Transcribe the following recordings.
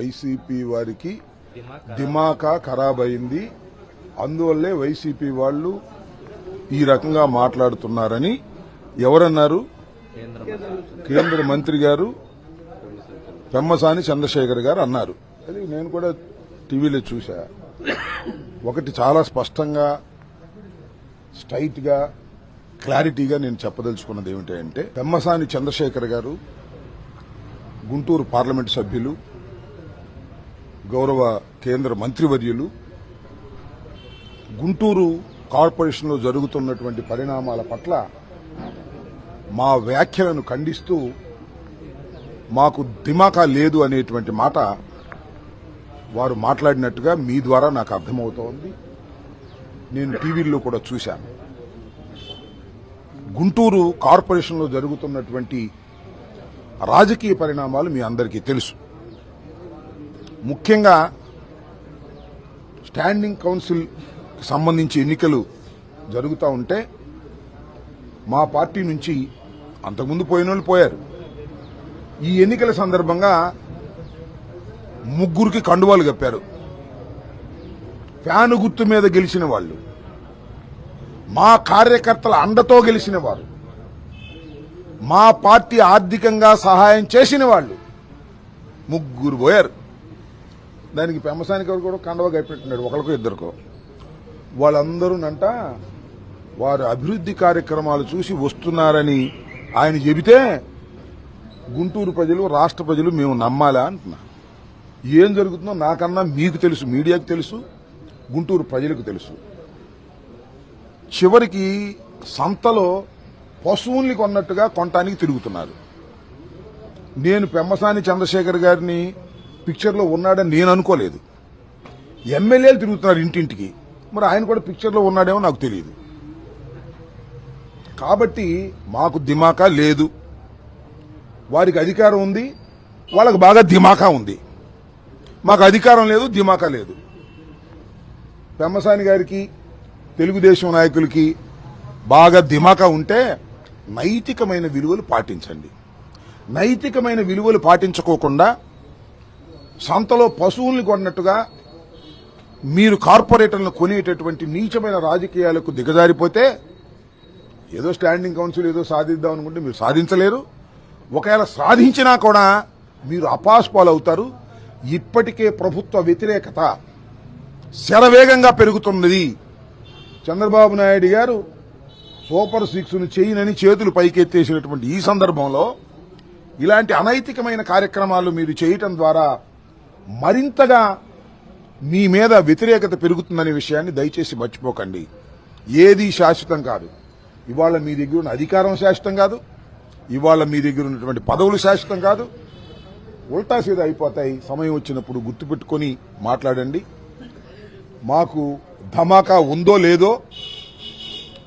YCP వారికి దిమాకా ఖరాబ్ అయింది అందువల్లే వైసీపీ వాళ్ళు ఈ రకంగా మాట్లాడుతున్నారని ఎవరన్నారు? కేంద్ర మంత్రి గారు పెమ్మసాని చంద్రశేఖర్ గారు అన్నారు. అది నేను కూడా టీవీలో చూశా. ఒకటి చాలా స్పష్టంగా స్ట్రైట్గా క్లారిటీగా నేను చెప్పదలుచుకున్నది ఏమిటంటే పెమ్మసాని చంద్రశేఖర్ గారు గుంటూరు పార్లమెంటు సభ్యులు గౌరవ కేంద్ర మంత్రివర్యులు గుంటూరు కార్పొరేషన్లో జరుగుతున్నటువంటి పరిణామాల పట్ల మా వ్యాఖ్యలను ఖండిస్తూ మాకు దిమాకా లేదు అనేటువంటి మాట వారు మాట్లాడినట్టుగా మీ ద్వారా నాకు అర్థమవుతోంది. నేను టీవీల్లో కూడా చూశాను. గుంటూరు కార్పొరేషన్లో జరుగుతున్నటువంటి రాజకీయ పరిణామాలు మీ అందరికీ తెలుసు. ముఖ్యంగా స్టాండింగ్ కౌన్సిల్ సంబంధించి ఎన్నికలు జరుగుతూ ఉంటే మా పార్టీ నుంచి అంతకుముందు పోయిన వాళ్ళు పోయారు. ఈ ఎన్నికల సందర్భంగా ముగ్గురికి కండువాలు కప్పారు. ఫ్యాను గుర్తు మీద గెలిచిన వాళ్ళు మా కార్యకర్తల అండతో గెలిచిన వారు మా పార్టీ ఆర్థికంగా సహాయం చేసిన వాళ్ళు ముగ్గురు పోయారు. దానికి పెమ్మసానికి కూడా కండవ కప్పెట్టున్నాడు ఒకరికో ఇద్దరికో. వాళ్ళందరూనంట వారు అభివృద్ధి కార్యక్రమాలు చూసి వస్తున్నారని ఆయన చెబితే గుంటూరు ప్రజలు రాష్ట్ర ప్రజలు మేము నమ్మాలా అంటున్నా. ఏం జరుగుతుందో నాకన్నా మీకు తెలుసు మీడియాకు తెలుసు గుంటూరు ప్రజలకు తెలుసు. చివరికి సంతలో పశువుల్ని కొన్నట్టుగా కొనటానికి తిరుగుతున్నారు. నేను పెమ్మసాని చంద్రశేఖర్ గారిని పిక్చర్లో ఉన్నాడని నేను అనుకోలేదు. ఎమ్మెల్యేలు తిరుగుతున్నారు ఇంటింటికి. మరి ఆయన కూడా పిక్చర్లో ఉన్నాడేమో నాకు తెలియదు. కాబట్టి మాకు దిమాకా లేదు. వారికి అధికారం ఉంది. వాళ్ళకు బాగా దిమాకా ఉంది. మాకు అధికారం లేదు దిమాకా లేదు. పెమ్మసాని గారికి తెలుగుదేశం నాయకులకి బాగా దిమాకా ఉంటే నైతికమైన విలువలు పాటించండి. నైతికమైన విలువలు పాటించుకోకుండా సంతలో పశువుల్ని కొన్నట్టుగా మీరు కార్పొరేటర్లను కొనేటటువంటి నీచమైన రాజకీయాలకు దిగజారిపోతే ఏదో స్టాండింగ్ కౌన్సిల్ ఏదో సాధిద్దాం అనుకుంటే మీరు సాధించలేరు. ఒకవేళ సాధించినా కూడా మీరు అపాస్పాలు అవుతారు. ఇప్పటికే ప్రభుత్వ వ్యతిరేకత శరవేగంగా పెరుగుతున్నది. చంద్రబాబు నాయుడు గారు సూపర్ సిక్స్ను చేయనని చేతులు పైకెత్తేసినటువంటి ఈ సందర్భంలో ఇలాంటి అనైతికమైన కార్యక్రమాలు మీరు చేయటం ద్వారా మరింతగా మీ మీద వ్యతిరేకత పెరుగుతుందనే విషయాన్ని దయచేసి మర్చిపోకండి. ఏది శాశ్వతం కాదు. ఇవాళ మీ దగ్గర ఉన్న అధికారం శాశ్వతం కాదు. ఇవాళ మీ దగ్గర ఉన్నటువంటి పదవులు శాశ్వతం కాదు. ఉల్టా సీదా అయిపోతాయి. సమయం వచ్చినప్పుడు గుర్తుపెట్టుకొని మాట్లాడండి. మాకు ధమాకా ఉందో లేదో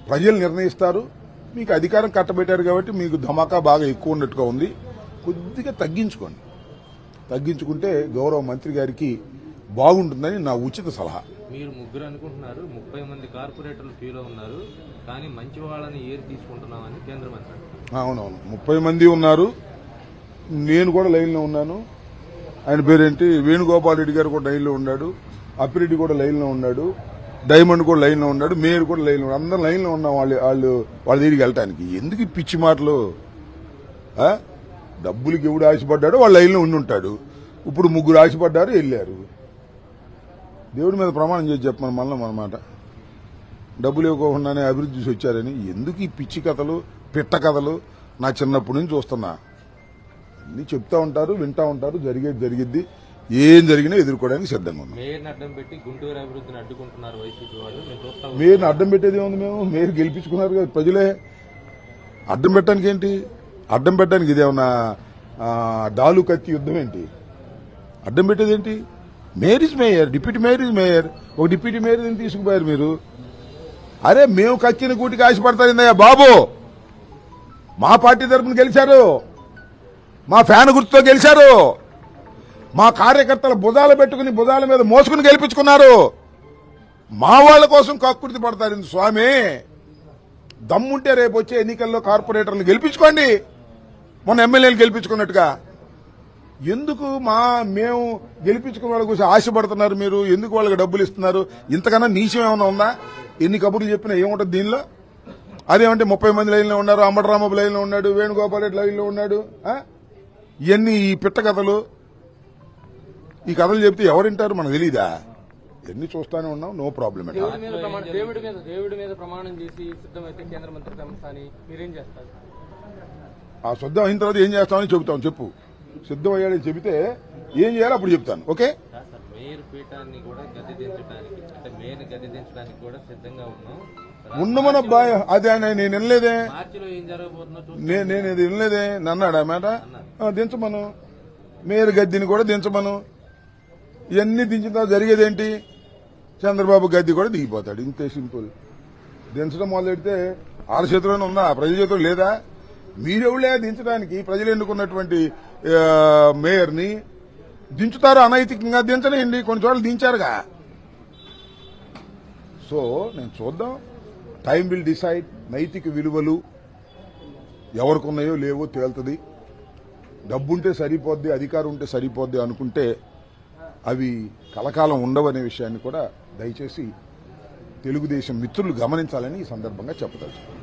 ప్రజలు నిర్ణయిస్తారు. మీకు అధికారం కట్టబెట్టారు కాబట్టి మీకు ధమాకా బాగా ఎక్కువ ఉన్నట్టుగా ఉంది. కొద్దిగా తగ్గించుకోండి. తగ్గించుకుంటే గౌరవ మంత్రి గారికి బాగుంటుందని నా ఉచిత సలహా. మీరు ముగ్గురు అనుకుంటున్నారు ముప్పై మంది కార్పొరేటర్లు ఫీల్ ఉన్నారు కానీ మంచి వాళ్ళని ఏరి తీసుకుంటున్నామని కేంద్ర మంత్రి. అవునవును. ముప్పై మంది ఉన్నారు. నేను కూడా లైన్లో ఉన్నాను. ఆయన పేరేంటి? వేణుగోపాల్ రెడ్డి గారు కూడా లైన్లో ఉన్నాడు. అప్పిరెడ్డి కూడా లైన్లో ఉన్నాడు. డైమండ్ కూడా లైన్లో ఉన్నాడు. మేయర్ కూడా లైన్లో ఉన్నాడు. అందరం లైన్లో ఉన్నాం వాళ్ళు వాళ్ళు వాళ్ళ దగ్గరికి వెళ్ళటానికి. ఎందుకు పిచ్చి మాటలు? ఆ? డబ్బులకి ఎవడు ఆశపడ్డాడో వాళ్ళ లైన్లో ఉండి ఉంటాడు. ఇప్పుడు ముగ్గురు ఆశపడ్డారు వెళ్ళారు. దేవుడి మీద ప్రమాణం చేసి చెప్పమని మళ్ళీ మన మాట. డబ్బులు ఇవ్వకుండానే అభివృద్ధి చేసి వచ్చారని ఎందుకు ఈ పిచ్చి కథలు పిట్ట కథలు నా చిన్నప్పటి నుంచి చూస్తున్నా? అన్ని చెప్తా ఉంటారు వింటా ఉంటారు జరిగేది జరిగిద్ది. ఏం జరిగినా ఎదుర్కోవడానికి సిద్ధంగా ఉన్నాం. మేయర్ని అడ్డం మేయర్ని పెట్టేది ఏముంది మేము? మేయర్ గెలిపించుకున్నారు కదా ప్రజలే. అడ్డం పెట్టడానికి ఏంటి? అడ్డం పెట్టడానికి ఇదేమన్నా డాలు కత్తి యుద్ధం ఏంటి? అడ్డం పెట్టేది ఏంటి? మేరీజ్ మేయర్ డిప్యూటీ మేయర్ మేయర్. ఒక డిప్యూటీ మేయర్ తీసుకుపోయారు మీరు? అరే మేము కక్కిన కూటికి ఆశపడతారిందయ్యా బాబు? మా పార్టీ తరఫున గెలిచారు. మా ఫ్యాన్ గుర్తుతో గెలిచారు. మా కార్యకర్తల భుజాలు పెట్టుకుని భుజాల మీద మోసుకుని గెలిపించుకున్నారు. మా వాళ్ళ కోసం కక్కుర్తి పడతారు స్వామి? దమ్ముంటే రేపు వచ్చే ఎన్నికల్లో కార్పొరేటర్లు గెలిపించుకోండి. మొన్న ఎమ్మెల్యేలు గెలిపించుకున్నట్టుగా. ఎందుకు మా మేము గెలిపించుకున్న వాళ్ళ గురించి ఆశపడుతున్నారు మీరు? ఎందుకు వాళ్ళకి డబ్బులు ఇస్తున్నారు? ఇంతకన్నా నీచం ఏమైనా ఉందా? ఎన్ని కబుర్లు చెప్పినా ఏముంటది దీనిలో? అదేమంటే ముప్పై మంది లైన్లో ఉన్నారు అంబటరామబాబు లైన్లో ఉన్నాడు వేణుగోపాల్ రెడ్డి లైన్లో ఉన్నాడు ఇవన్నీ ఈ పిట్ట కథలు. ఈ కథలు చెప్తే ఎవరింటారు మనకు తెలీదా? ఎన్ని చూస్తానే ఉన్నాం నో ప్రాబ్లం దేవుడి మీద ప్రమాణం దేవుడి మీద ప్రమాణం చేసి సిద్ధమైతే కేంద్ర మంత్రి సంస్థ అని మీరేం చేస్తారు? ఆ సిద్ధం అయిన తర్వాత ఏం చేస్తామని చెబుతాం చెప్పు. సిద్ధం అయ్యాడని చెబితే ఏం చేయాలో అప్పుడు చెప్తాను ఓకే? ఉన్నమన బాయ్ అదే ఆయన నేను వినలేదే. నేను నేను ఇది వినలేదే నన్నాడా మాట? దించమను. మేయర్ గద్దిని కూడా దించమను. ఇవన్నీ దించిన తర్వాత జరిగేదేంటి? చంద్రబాబు గద్ది కూడా దిగిపోతాడు ఇంతే సింపుల్. దించడం మొదలెడితే ఆరు చేతిలోనే ఉందా? ప్రజల చేతిలో లేదా? మీరెవులే దించడానికి ప్రజలు ఎన్నుకున్నటువంటి మేయర్ని దించుతారు? అనైతికంగా దించలేండి కొన్ని చోట్ల దించారుగా. సో నేను చూద్దాం. టైం విల్ డిసైడ్ నైతిక విలువలు ఎవరికి ఉన్నాయో లేవో తేలుతుంది. డబ్బుంటే సరిపోద్ది అధికారం ఉంటే సరిపోద్ది అనుకుంటే అవి కలకాలం ఉండవనే విషయాన్ని కూడా దయచేసి తెలుగుదేశం మిత్రులు గమనించాలని ఈ సందర్భంగా చెప్పదలుచుకున్నాను